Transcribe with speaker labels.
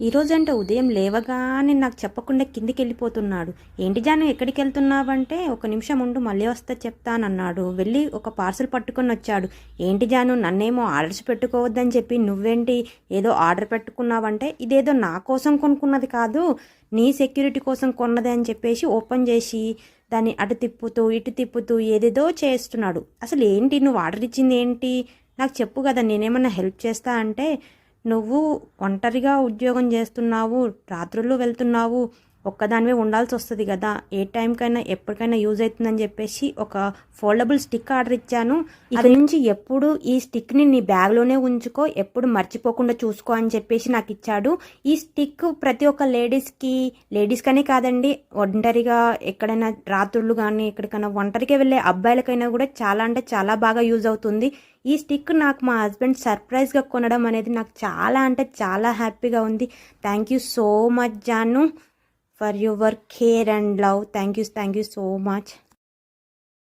Speaker 1: ఈరోజంటే ఉదయం లేవగానే నాకు చెప్పకుండా కిందికి వెళ్ళిపోతున్నాడు ఏంటి జాను ఎక్కడికి వెళ్తున్నావంటే ఒక నిమిషం ఉండు మళ్ళీ వస్తే చెప్తానన్నాడు. వెళ్ళి ఒక పార్సల్ పట్టుకొని వచ్చాడు. ఏంటి జాను నన్నేమో ఆర్డర్స్ పెట్టుకోవద్దని చెప్పి నువ్వేంటి ఏదో ఆర్డర్ పెట్టుకున్నావంటే ఇదేదో నా కోసం కొనుక్కున్నది కాదు నీ సెక్యూరిటీ కోసం కొన్నది అని చెప్పేసి ఓపెన్ చేసి దాన్ని అటు తిప్పుతూ ఇటు తిప్పుతూ ఏదేదో చేస్తున్నాడు. అసలు ఏంటి? నువ్వు ఆర్డర్ ఇచ్చింది ఏంటి? నాకు చెప్పు కదా నేనేమన్నా హెల్ప్ చేస్తా అంటే నువ్వు ఒంటరిగా ఉద్యోగం చేస్తున్నావు రాత్రులు వెళ్తున్నావు ఒక్కదానివే ఉండాల్సి వస్తుంది కదా ఏ టైంకైనా ఎప్పటికైనా యూజ్ అవుతుందని చెప్పేసి ఒక ఫోల్డబుల్ స్టిక్ ఆర్డర్ ఇచ్చాను. అది నుంచి ఎప్పుడు ఈ స్టిక్ని నీ బ్యాగ్లోనే ఉంచుకో ఎప్పుడు మర్చిపోకుండా చూసుకో అని చెప్పేసి నాకు ఇచ్చాడు. ఈ స్టిక్ ప్రతి ఒక్క లేడీస్కి లేడీస్కనే కాదండి ఒంటరిగా ఎక్కడైనా రాత్రులు కానీ ఎక్కడికైనా ఒంటరిగా వెళ్ళే అబ్బాయిలకైనా కూడా చాలా అంటే చాలా బాగా యూజ్ అవుతుంది. ఈ స్టిక్ నాకు మా హస్బెండ్ సర్ప్రైజ్గా కొనడం అనేది నాకు చాలా అంటే చాలా హ్యాపీగా ఉంది. థ్యాంక్ యూ సో మచ్ జాను. for your care and love. Thank you, thank you so much.